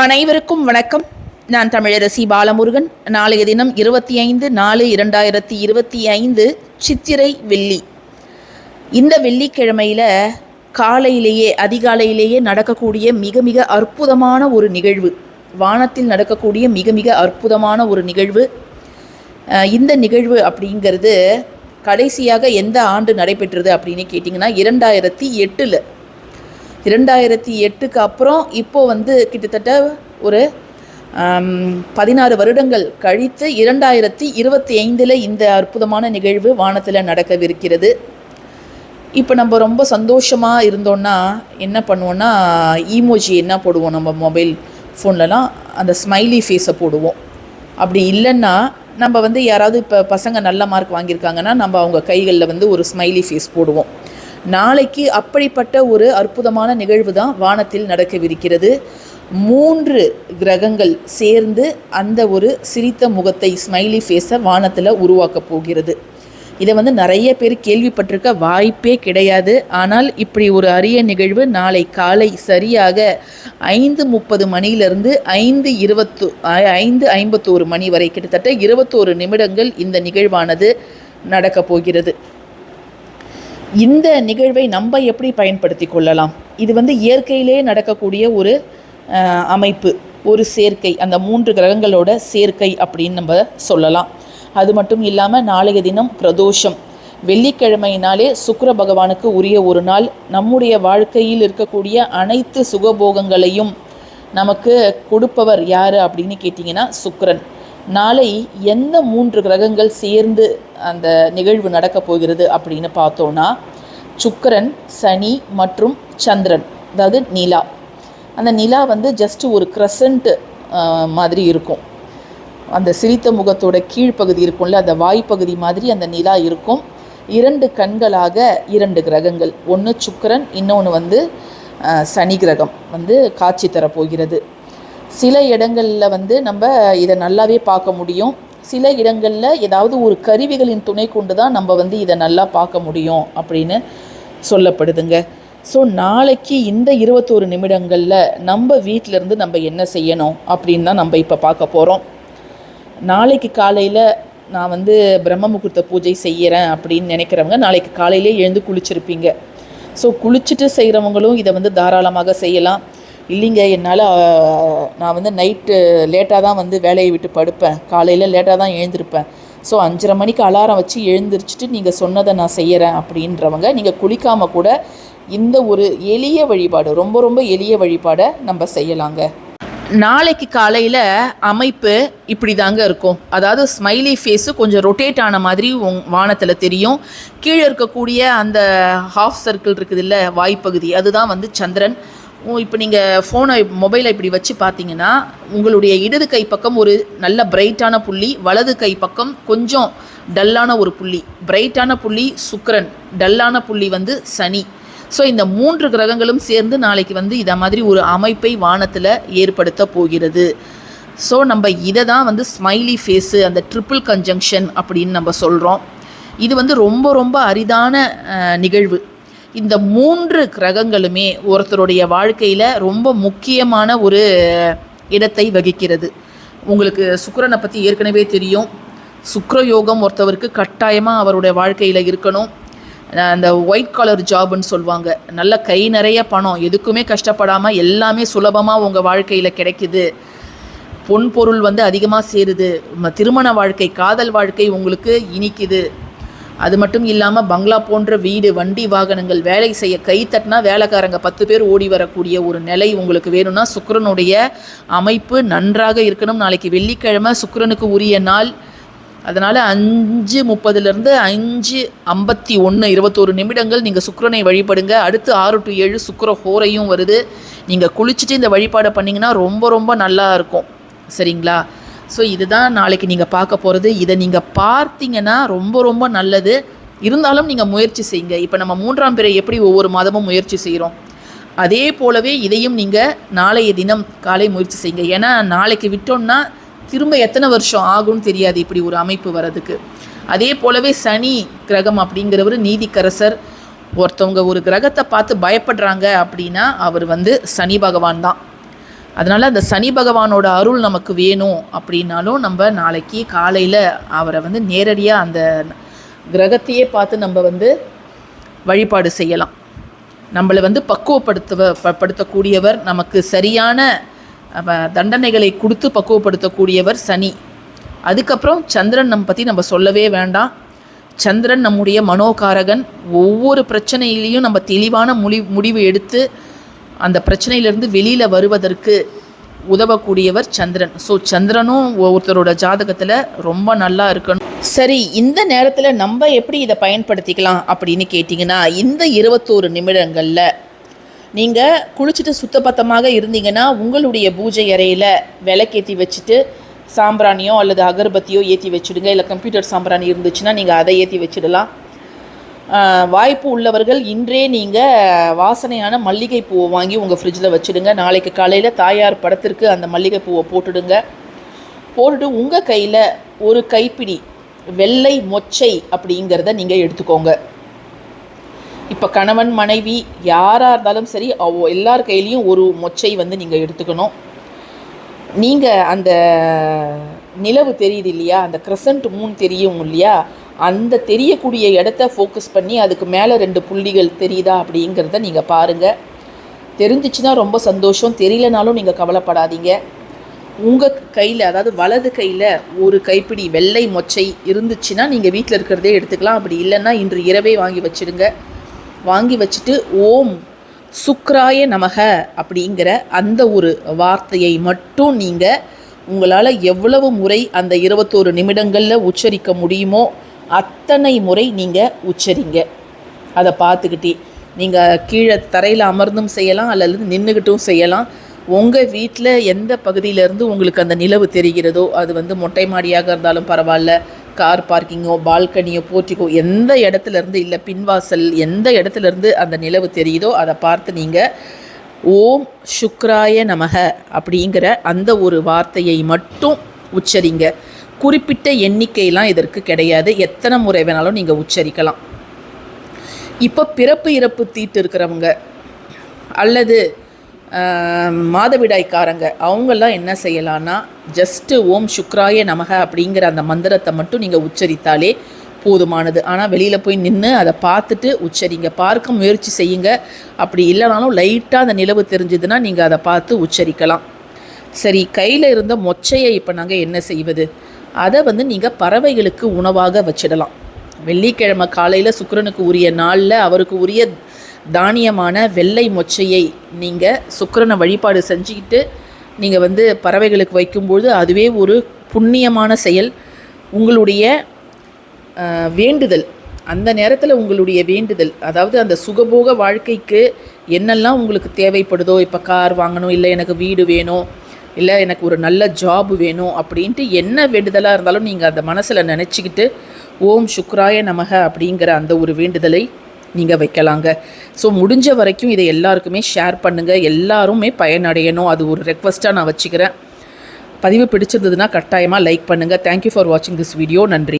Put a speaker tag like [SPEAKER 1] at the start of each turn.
[SPEAKER 1] அனைவருக்கும் வணக்கம். நான் தமிழரசி பாலமுருகன். நாளைய தினம் இருபத்தி ஐந்து நாலு இரண்டாயிரத்தி இருபத்தி ஐந்து சித்திரை வெள்ளி. இந்த வெள்ளிக்கிழமையில் காலையிலேயே அதிகாலையிலேயே நடக்கக்கூடிய மிக மிக அற்புதமான ஒரு நிகழ்வு. வானத்தில் நடக்கக்கூடிய மிக மிக அற்புதமான ஒரு நிகழ்வு. இந்த நிகழ்வு அப்படிங்கிறது கடைசியாக எந்த ஆண்டு நடைபெற்றது அப்படின்னு கேட்டிங்கன்னா இரண்டாயிரத்தி எட்டில். இரண்டாயிரத்தி எட்டுக்கு அப்புறம் இப்போது வந்து கிட்டத்தட்ட ஒரு பதினாறு வருடங்கள் கழித்து இரண்டாயிரத்தி இருபத்தி ஐந்தில் இந்த அற்புதமான நிகழ்வு வானத்தில் நடக்கவிருக்கிறது. இப்போ நம்ம ரொம்ப சந்தோஷமாக இருந்தோன்னா என்ன பண்ணுவோன்னா ஈமோஜி என்ன போடுவோம் நம்ம மொபைல் ஃபோன்லலாம் அந்த ஸ்மைலி ஃபேஸை போடுவோம். அப்படி இல்லைன்னா நம்ம வந்து யாராவது இப்போ பசங்க நல்ல மார்க் வாங்கியிருக்காங்கன்னா நம்ம அவங்க கைகளில் வந்து ஒரு ஸ்மைலி ஃபேஸ் போடுவோம். நாளைக்கு அப்படிப்பட்ட ஒரு அற்புதமான நிகழ்வு தான் வானத்தில் நடக்கவிருக்கிறது. மூன்று கிரகங்கள் சேர்ந்து அந்த ஒரு சிரித்த முகத்தை ஸ்மைலி ஃபேஸை வானத்தில் உருவாக்கப் போகிறது. இதை வந்து நிறைய பேர் கேள்விப்பட்டிருக்க வாய்ப்பே கிடையாது. ஆனால் இப்படி ஒரு அரிய நிகழ்வு நாளை காலை சரியாக ஐந்து முப்பது மணியிலிருந்து ஐந்து இருபத்து ஐந்து ஐம்பத்தோரு மணி வரை கிட்டத்தட்ட இருபத்தோரு நிமிடங்கள் இந்த நிகழ்வானது நடக்கப் போகிறது. இந்த நிகழ்வை நம்ம எப்படி பயன்படுத்தி கொள்ளலாம்? இது வந்து இயற்கையிலே நடக்கக்கூடிய ஒரு அமைப்பு ஒரு சேர்க்கை அந்த மூன்று கிரகங்களோட சேர்க்கை அப்படின்னு நம்ம சொல்லலாம். அது மட்டும் இல்லாமல் நாளைய தினம் பிரதோஷம். வெள்ளிக்கிழமையினாலே சுக்கர பகவானுக்கு உரிய ஒரு நாள். நம்முடைய வாழ்க்கையில் இருக்கக்கூடிய அனைத்து சுகபோகங்களையும் நமக்கு கொடுப்பவர் யார் அப்படின்னு கேட்டிங்கன்னா சுக்கரன். நாளை எந்த மூன்று கிரகங்கள் சேர்ந்து அந்த நிகழ்வு நடக்கப் போகிறது அப்படின்னு பார்த்தோன்னா சுக்கரன் சனி மற்றும் சந்திரன் அதாவது நிலா. அந்த நிலா வந்து ஜஸ்ட் ஒரு க்ரசண்ட் மாதிரி இருக்கும். அந்த சிரித்த முகத்தோட கீழ்ப்பகுதி இருக்கும்ல அந்த வாய்ப்பகுதி மாதிரி அந்த நிலா இருக்கும். இரண்டு கண்களாக இரண்டு கிரகங்கள் ஒன்று சுக்கரன் இன்னொன்று வந்து சனி கிரகம் வந்து காட்சி தரப்போகிறது. சில இடங்களில் வந்து நம்ம இதை நல்லாவே பார்க்க முடியும். சில இடங்களில் ஏதாவது ஒரு கருவிகளின் துணை கொண்டு தான் நம்ம வந்து இதை நல்லா பார்க்க முடியும் அப்படின்னு சொல்லப்படுதுங்க. ஸோ நாளைக்கு இந்த இருபத்தோரு நிமிடங்களில் நம்ம வீட்டிலேருந்து நம்ம என்ன செய்யணும் அப்படின்னு தான் நம்ம இப்போ பார்க்க போகிறோம் நாளைக்கு காலையில் நான் வந்து பிரம்ம முகூர்த்த பூஜை செய்கிறேன் அப்படின்னு நினைக்கிறவங்க நாளைக்கு காலையிலே எழுந்து குளிச்சிருப்பீங்க. ஸோ குளிச்சுட்டு செய்கிறவங்களும் இதை வந்து தாராளமாக செய்யலாம். இல்லைங்க என்னால் நான் வந்து நைட்டு லேட்டாக தான் வந்து வேலையை விட்டு படுப்பேன். காலையில் லேட்டாக தான் எழுந்திருப்பேன். ஸோ அஞ்சரை மணிக்கு அலாரம் வச்சு எழுந்திரிச்சிட்டு நீங்கள் சொன்னதை நான் செய்கிறேன் அப்படின்றவங்க நீங்கள் குளிக்காமல் கூட இந்த ஒரு எளிய வழிபாடு ரொம்ப ரொம்ப எளிய வழிபாடை நம்ம செய்யலாங்க. நாளைக்கு காலையில் அமைப்பு இப்படி தாங்க இருக்கும். அதாவது ஸ்மைலி ஃபேஸு கொஞ்சம் ரொட்டேட் ஆன மாதிரி உங் வானத்தில் தெரியும். கீழே இருக்கக்கூடிய அந்த ஹாஃப் சர்க்கிள் இருக்குது இல்லை வாய்ப்பகுதி அதுதான் வந்து சந்திரன். இப்போ நீங்கள் ஃபோனை மொபைலை இப்படி வச்சு பார்த்தீங்கன்னா உங்களுடைய இடது கை பக்கம் ஒரு நல்ல பிரைட்டான புள்ளி வலது கை பக்கம் கொஞ்சம் டல்லான ஒரு புள்ளி. பிரைட்டான புள்ளி சுக்கரன் டல்லான புள்ளி வந்து சனி. ஸோ இந்த மூன்று கிரகங்களும் சேர்ந்து நாளைக்கு வந்து இதை மாதிரி ஒரு அமைப்பை வானத்தில் ஏற்படுத்த போகிறது. ஸோ நம்ம இதை தான் வந்து ஸ்மைலி ஃபேஸு அந்த ட்ரிபிள் கன்ஜங்ஷன் அப்படின்னு நம்ம சொல்கிறோம் இது வந்து ரொம்ப ரொம்ப அரிதான நிகழ்வு. இந்த மூன்று கிரகங்களுமே ஒருத்தருடைய வாழ்க்கையில் ரொம்ப முக்கியமான ஒரு இடத்தை வகிக்கிறது. உங்களுக்கு சுக்கரனை பற்றி ஏற்கனவே தெரியும். சுக்கரயோகம் ஒருத்தவருக்கு கட்டாயமாக அவருடைய வாழ்க்கையில் இருக்கணும். அந்த ஒயிட் காலர் ஜாப்னு சொல்லுவாங்க. நல்ல கை நிறைய பணம் எதுக்குமே கஷ்டப்படாமல் எல்லாமே சுலபமாக உங்கள் வாழ்க்கையில் கிடைக்குது. பொன் பொருள் வந்து அதிகமாக சேருது. திருமண வாழ்க்கை காதல் வாழ்க்கை உங்களுக்கு இனிக்குது. அது மட்டும் இல்லாமல் பங்களா போன்ற வீடு வண்டி வாகனங்கள் வேலை செய்ய கை தட்டினா வேலைக்காரங்க பத்து பேர் ஓடி வரக்கூடிய ஒரு நிலை உங்களுக்கு வேணும்னா சுக்கரனுடைய அமைப்பு நன்றாக இருக்கணும். நாளைக்கு வெள்ளிக்கிழமை சுக்கரனுக்கு உரிய நாள். அதனால் அஞ்சு முப்பதுலேருந்து அஞ்சு ஐம்பத்தி ஒன்று இருபத்தோரு நிமிடங்கள் நீங்கள் சுக்கரனை வழிபடுங்க. அடுத்து ஆறு டு ஏழு சுக்கர ஹோரையும் வருது. நீங்கள் குளிச்சுட்டு இந்த வழிபாடை பண்ணிங்கன்னா ரொம்ப ரொம்ப நல்லா இருக்கும். சரிங்களா? ஸோ இதுதான் நாளைக்கு நீங்கள் பார்க்க போகிறது இதை நீங்கள் பார்த்தீங்கன்னா ரொம்ப ரொம்ப நல்லது. இருந்தாலும் நீங்கள் முயற்சி செய்யுங்க. இப்போ நம்ம மூன்றாம் பிறை எப்படி ஒவ்வொரு மாதமும் முயற்சி செய்கிறோம் அதே போலவே இதையும் நீங்கள் நாளைய தினம் காலை முயற்சி செய்யுங்க. ஏன்னா நாளைக்கு விட்டோம்னா திரும்ப எத்தனை வருஷம் ஆகும்னு தெரியாது இப்படி ஒரு அமைப்பு வர்றதுக்கு. அதே போலவே சனி கிரகம் அப்படிங்கிறவர் நீதிக்கரசர் ஒருத்தவங்க ஒரு கிரகத்தை பார்த்து பயப்படுறாங்க அப்படின்னா அவர் வந்து சனி பகவான் தான். அதனால் அந்த சனி பகவானோட அருள் நமக்கு வேணும் அப்படின்னாலும் நம்ம நாளைக்கு காலையில் அவரை வந்து நேரடியாக அந்த கிரகத்தையே பார்த்து நம்ம வந்து வழிபாடு செய்யலாம். நம்மளை வந்து பக்குவப்படுத்துவ படுத்தக்கூடியவர் நமக்கு சரியான தண்டனைகளை கொடுத்து பக்குவப்படுத்தக்கூடியவர் சனி. அதுக்கப்புறம் சந்திரன் நம்ம பற்றி நம்ம சொல்லவே வேண்டாம். சந்திரன் நம்முடைய மனோகாரகன். ஒவ்வொரு பிரச்சனையிலையும் நம்ம தெளிவான முடி முடிவு எடுத்து அந்த பிரச்சனையிலேருந்து வெளியில் வருவதற்கு உதவக்கூடியவர் சந்திரன். ஸோ சந்திரனும் ஒருத்தரோட ஜாதகத்தில் ரொம்ப நல்லா இருக்கணும். சரி இந்த நேரத்தில் நம்ம எப்படி இதை பயன்படுத்திக்கலாம் அப்படின்னு கேட்டிங்கன்னா இந்த இருபத்தோரு நிமிடங்களில் நீங்கள் குளிச்சுட்டு சுத்தபத்தமாக இருந்தீங்கன்னா உங்களுடைய பூஜை அறையில் விளக்கேற்றி வச்சுட்டு சாம்பிராணியோ அல்லது அகர்பத்தியோ ஏற்றி வச்சுடுங்க. இல்லை கம்ப்யூட்டர் சாம்பிராணி இருந்துச்சுன்னா நீங்கள் அதை ஏற்றி வச்சிடலாம். வாய்ப்பு உள்ளவர்கள் இன்றே நீங்கள் வாசனையான மல்லிகை பூவை வாங்கி உங்கள் ஃப்ரிட்ஜில் வச்சுடுங்க. நாளைக்கு காலையில் தாயார் படத்திற்கு அந்த மல்லிகை பூவை போட்டுடுங்க. போட்டுட்டு உங்கள் கையில் ஒரு கைப்பிடி வெள்ளை மொச்சை அப்படிங்கிறத நீங்கள் எடுத்துக்கோங்க. இப்போ கணவன் மனைவி யாராக இருந்தாலும் சரி அவ- எல்லார் கையிலையும் ஒரு மொச்சை வந்து நீங்கள் எடுத்துக்கணும். நீங்கள் அந்த நிலவு தெரியுது இல்லையா? அந்த கிரசன்ட் மூன் தெரியும் இல்லையா? அந்த தெரியக்கூடிய இடத்த ஃபோக்கஸ் பண்ணி அதுக்கு மேலே ரெண்டு புள்ளிகள் தெரியுதா அப்படிங்கிறத நீங்கள் பாருங்கள் தெரிஞ்சிச்சுன்னா ரொம்ப சந்தோஷம். தெரியலனாலும் நீங்கள் கவலைப்படாதீங்க. உங்கள் கையில் அதாவது வலது கையில் ஒரு கைப்பிடி வெள்ளை மொச்சை இருந்துச்சுன்னா நீங்கள் வீட்டில் இருக்கிறதே எடுத்துக்கலாம். அப்படி இல்லைன்னா இன்று இரவே வாங்கி வச்சிடுங்க. வாங்கி வச்சுட்டு ஓம் சுக்ராய நமக அப்படிங்கிற அந்த ஒரு வார்த்தையை மட்டும் நீங்கள் உங்களால் எவ்வளவு முறை அந்த இருபத்தோரு நிமிடங்களில் உச்சரிக்க முடியுமோ அத்தனை முறை நீங்கள் உச்சரிங்க. அதை பார்த்துக்கிட்டே நீங்கள் கீழே தரையில் அமர்ந்தும் செய்யலாம் அல்லது நின்றுக்கிட்டும் செய்யலாம். உங்கள் வீட்டில் எந்த பகுதியிலேருந்து உங்களுக்கு அந்த நிலவு தெரிகிறதோ அது வந்து மொட்டை மாடியாக இருந்தாலும் பரவாயில்ல. கார் பார்க்கிங்கோ பால்கனியோ போர்ட்டிக்கோ எந்த இடத்துலேருந்து இல்லை பின்வாசல் எந்த இடத்துல இருந்து அந்த நிலவு தெரியுதோ அதை பார்த்து நீங்கள் ஓம் சுக்ராய நமக அப்படிங்கிற அந்த ஒரு வார்த்தையை மட்டும் உச்சரிங்க. குறிப்பிட்ட எண்ணிக்கையெல்லாம் இதற்கு கிடையாது. எத்தனை முறை வேணாலும் நீங்கள் உச்சரிக்கலாம். இப்போ பிறப்பு இறப்பு தீட்டு இருக்கிறவங்க அல்லது மாதவிடாய்க்காரங்க அவங்கெல்லாம் என்ன செய்யலான்னா ஜஸ்ட்டு ஓம் சுக்ராய நமக அப்படிங்கிற அந்த மந்திரத்தை மட்டும் நீங்கள் உச்சரித்தாலே போதுமானது. ஆனால் வெளியில் போய் நின்று அதை பார்த்துட்டு உச்சரிங்க. பார்க்க முயற்சி செய்யுங்க. அப்படி இல்லைனாலும் லைட்டாக அந்த நிலவு தெரிஞ்சதுன்னா நீங்கள் அதை பார்த்து உச்சரிக்கலாம். சரி கையில் இருந்த மொச்சையை இப்போ நாங்கள் என்ன செய்வது? அதை வந்து நீங்கள் பறவைகளுக்கு உணவாக வச்சிடலாம். வெள்ளிக்கிழமை காலையில் சுக்கிரனுக்கு உரிய நாளில் அவருக்கு உரிய தானியமான வெள்ளை மொச்சையை நீங்கள் சுக்கரனை வழிபாடு செஞ்சுக்கிட்டு நீங்கள் வந்து பறவைகளுக்கு வைக்கும்பொழுது அதுவே ஒரு புண்ணியமான செயல். உங்களுடைய வேண்டுதல் அந்த நேரத்தில் உங்களுடைய வேண்டுதல் அதாவது அந்த சுகபோக வாழ்க்கைக்கு என்னெல்லாம் உங்களுக்கு தேவைப்படுதோ இப்போ கார் வாங்கணும் இல்லை எனக்கு வீடு வேணும் இல்லை எனக்கு ஒரு நல்ல ஜாப் வேணும் அப்படின்ட்டு என்ன வேண்டுதலாக இருந்தாலும் நீங்கள் அந்த மனசில் நினச்சிக்கிட்டு ஓம் சுக்ராய நமக அப்படிங்கிற அந்த ஒரு வேண்டுதலை நீங்கள் வைக்கலாங்க. ஸோ முடிஞ்ச வரைக்கும் இதை எல்லாருக்குமே ஷேர் பண்ணுங்கள் எல்லாருமே பயனடையணும். அது ஒரு ரெக்வஸ்ட்டாக நான் வச்சுக்கிறேன். பதிவு பிடிச்சிருந்ததுன்னா கட்டாயமாக லைக் பண்ணுங்கள் தேங்க்யூ ஃபார் வாட்சிங் திஸ் வீடியோ நன்றி.